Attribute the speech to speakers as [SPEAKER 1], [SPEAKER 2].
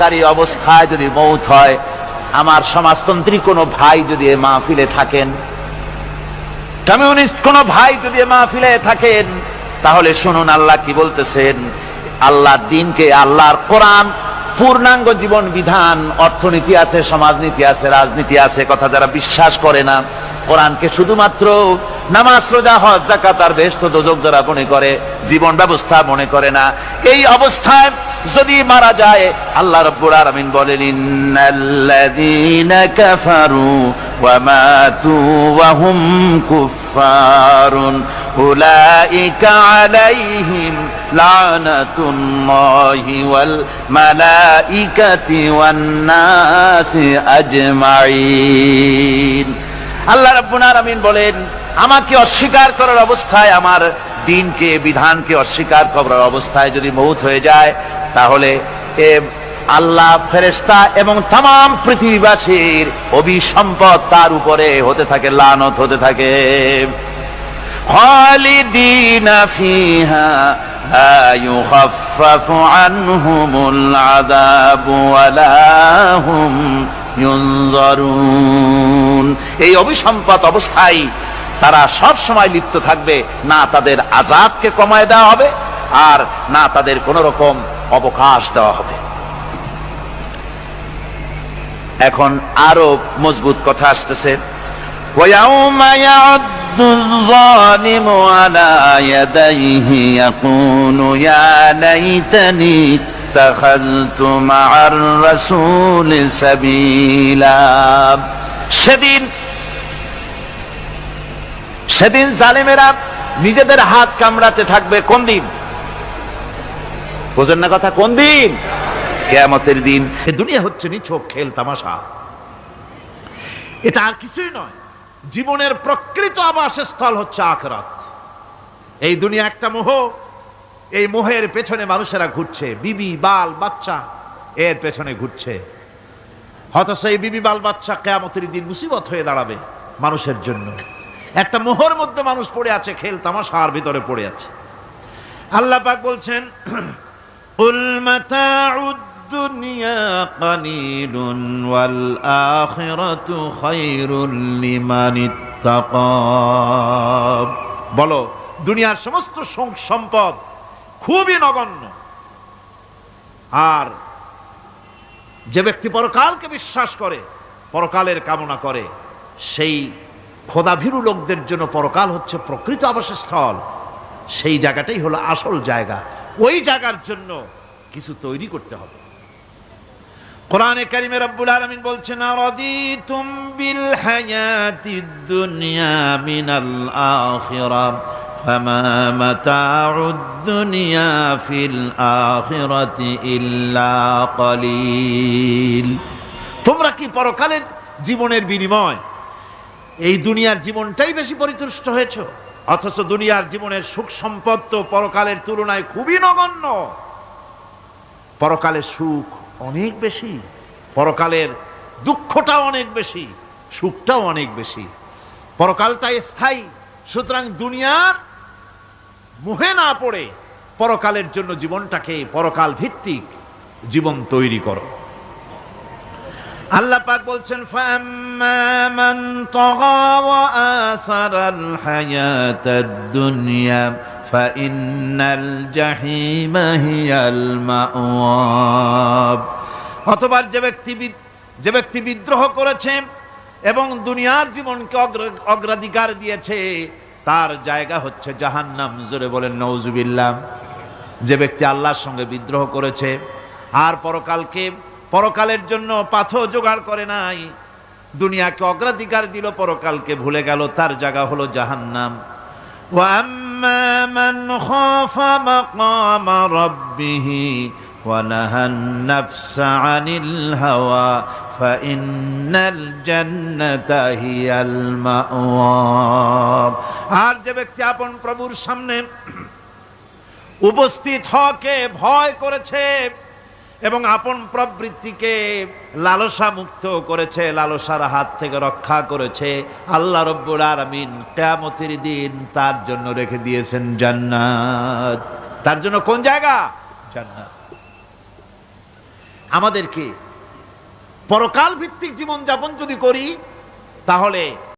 [SPEAKER 1] থাকাকারী অবস্থায় যদি মৌত হয়, আমার সমাজতন্ত্রী কোনো ভাই যদি এ মাহফিলে থাকেন, কমিউনিস্ট কোন ভাই যদি এ মাহফিলে থাকেন, তাহলে শুনুন আল্লাহ কি বলতেছেন আল্লাহ দিনকে আল্লাহর কোরআন, পূর্ণাঙ্গ জীবন বিধান, অর্থনীতি আছে, সমাজনীতি আছে, রাজনীতি আছে, কথা যারা বিশ্বাস করে না, কোরআনকে শুধুমাত্র নামাজ, রোজা, হজ জাকাত আর বেহেশত, দোজক যারা মনে করে, জীবন ব্যবস্থা মনে করে না, এই অবস্থায় যদি মারা যায়, আল্লাহ রব্বুল আলামিন বলেন, ইন্নাল্লাযীনা কাফারু ওয়া মাতু ওয়া হুম কুফফারুন। উলাইকা আলাইহিম লানাতুল্লাহি ওয়াল মালাইকাতি ওয়ান নাসি আজমাইন। আল্লাহ রাব্বুল আলামিন বলেন, আমাকে অস্বীকার করার অবস্থায় আমার দিনকে, বিধানকে অস্বীকার করার অবস্থায় যদি মৌত হয়ে যায়, তাহলে এ আল্লাহ ফেরেস্তা এবং তাম পৃথিবীবাসীর অভিসম্পদ তার উপরে হতে থাকে, লানত হতে থাকে। এই অভিসম্পদ অবস্থায় তারা সব সময় লিপ্ত থাকবে না তাদের আজাবকে কমায় দেওয়া হবে আর না তাদের কোন রকম অবকাশ দেওয়া হবে এখন আরো মজবুত কথা আসতেছে ويوم يعد الظالم على يديه يقول يا ليتني اتخذت مع الرسول سبيلا সেদিন সেদিন জালেমেরা নিজেদের হাত কামড়াতে থাকবে কোন দিন? বোঝেন না কথা, কোন দিন? কেয়ামতের দিন। দুনিয়া হচ্ছে নিছক খেল, তামাশা। এটা আর কিছুই নয়। জীবনের প্রকৃত আবাসস্থল হচ্ছে আখরাত। এই দুনিয়া একটা মোহ, এই মোহের পেছনে মানুষেরা ঘুরছে। বিবি, বাল, বাচ্চা, এর পেছনে ঘুরছে। হতাশ এই বিবি, বাল, বাচ্চা কেয়ামতের দিন মুসিবত হয়ে দাঁড়াবে মানুষের জন্য। একটা মোহর মধ্যে মানুষ পড়ে আছে, খেল তামাশার ভিতরে পড়ে আছে। আল্লাহ পাক বলছেন বলো, দুনিয়ার সমস্ত সম্পদ খুবই নগণ্য। আর যে ব্যক্তি পরকালকে বিশ্বাস করে, পরকালের কামনা করে, সেই খোদাভীরু লোকদের জন্য পরকাল হচ্ছে প্রকৃত আবাসস্থল। সেই জায়গাটাই হলো আসল জায়গা। ওই জায়গার জন্য কিছু তৈরি করতে হবে। কোরআনে কারিমে রব্বুল আলামিন বলছেন, আরাদিতুম বিল হায়াতিদ দুনিয়া মিনাল আখিরাহ দুনিয়া তোমরা কি পরকালের জীবনের বিনিময় এই দুনিয়ার জীবনটাই বেশি পরিতুষ্ট হয়েছ। অথচ দুনিয়ার জীবনের সুখ সম্পদ তো পরকালের তুলনায় খুবই নগণ্য। পরকালের সুখ অনেক বেশি, পরকালের দুঃখটা অনেক বেশি, সুখটাও অনেক বেশি। পরকালটা স্থায়ী, সুতরাং দুনিয়ার মুহে না পড়ে পরকালের জন্য জীবনটাকে পরকাল ভিত্তিক জীবন তৈরি করো। আল্লাহ পাক বলছেন ফাম্মা মান তাগা ওয়া আসারাল হায়াতাদ দুনিয়া ফাইন্নাল জাহিমা হিয়াল মাওয়াব। অতবার যে ব্যক্তি যে ব্যক্তি বিদ্রোহ করেছে এবং দুনিয়ার জীবনকে অগ্র- অগ্রাধিকার দিয়েছে, তার জায়গা হচ্ছে জাহান্নাম। জোরে বলেন নওজুবিল্লাহ যে ব্যক্তি আল্লাহর সঙ্গে বিদ্রোহ করেছে, আর পরকালকে পরকালের জন্য পাথর জোগাড় করে নাই দুনিয়াকে অগ্রাধিকার দিল পরকালকে ভুলে গেল তার জায়গা হলো জাহান্নাম وأما من خاف مقام ربه ونهى النفس عن الهوى فإن الجنة هي المأوى আর যে ব্যক্তি আপন প্রভুর সামনে উপস্থিত হকে ভয় করেছে এবং আপন প্রবৃত্তিকে লালসা মুক্ত করেছে, লালসার হাত থেকে রক্ষা করেছে। আল্লাহ রব্বুল আলামিন কিয়ামতের দিন তার জন্য রেখে দিয়েছেন জান্নাত। তার জন্য কোন জায়গা? জান্নাত। আমাদেরকে পরকাল ভিত্তিক জীবন যাপন যদি করি, তাহলে